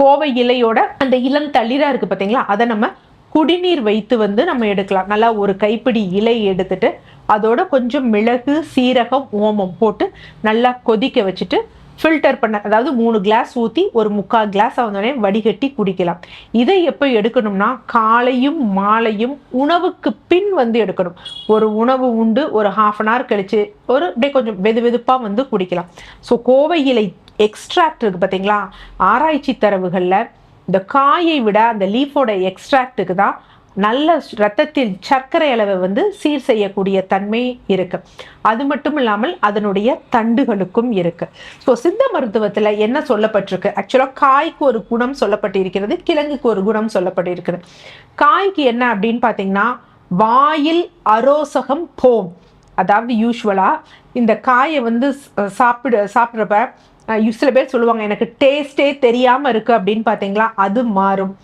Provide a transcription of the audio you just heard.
கோவை இலையோட அந்த இளம் தளிரா இருக்கு பார்த்தீங்களா அதை நம்ம குடிநீர் வைத்து வந்து நம்ம எடுக்கலாம். நல்லா ஒரு கைப்பிடி இலை எடுத்துட்டு அதோட கொஞ்சம் மிளகு சீரகம் ஓமம் போட்டு நல்லா கொதிக்க வச்சுட்டு ஃபில்டர் பண்ண அதாவது மூணு கிளாஸ் ஊற்றி ஒரு முக்கால் கிளாஸ் வந்தோடனே வடிகட்டி குடிக்கலாம். இதை எப்போ எடுக்கணும்னா காலையும் மாலையும் உணவுக்கு பின் வந்து எடுக்கணும். ஒரு உணவு உண்டு ஒரு ஹாஃப் அன் ஹவர் கழித்து ஒரு அப்படியே கொஞ்சம் வெது வெதுப்பாக வந்து குடிக்கலாம். ஸோ கோவை இலை எக்ஸ்ட்ராக்ட் இருக்குது பார்த்தீங்களா ஆராய்ச்சி தரவுகளில் இந்த காயை விட அந்த லீஃபோட எக்ஸ்ட்ராக்ட்டுக்கு தான் நல்ல ரத்தத்தில் சர்க்கரை அளவை வந்து சீர் செய்யக்கூடிய தன்மை இருக்கு. அது மட்டும் இல்லாமல் அதனுடைய தண்டுகளுக்கும் இருக்கு. ஸோ சித்த மருத்துவத்தில் என்ன சொல்லப்பட்டிருக்கு? ஆக்சுவலாக காய்க்கு ஒரு குணம் சொல்லப்பட்டிருக்கிறது கிழங்குக்கு ஒரு குணம் சொல்லப்பட்டிருக்கிறது. காய்க்கு என்ன அப்படின்னு பார்த்தீங்கன்னா வாயில் அரோசகம் போம். அதாவது யூஸ்வலாக இந்த காயை வந்து சாப்பிட சாப்பிட்றப்ப சில பேர் சொல்லுவாங்க எனக்கு டேஸ்டே தெரியாமல் இருக்குது அப்படின்னு பார்த்தீங்களா அது மாறும்.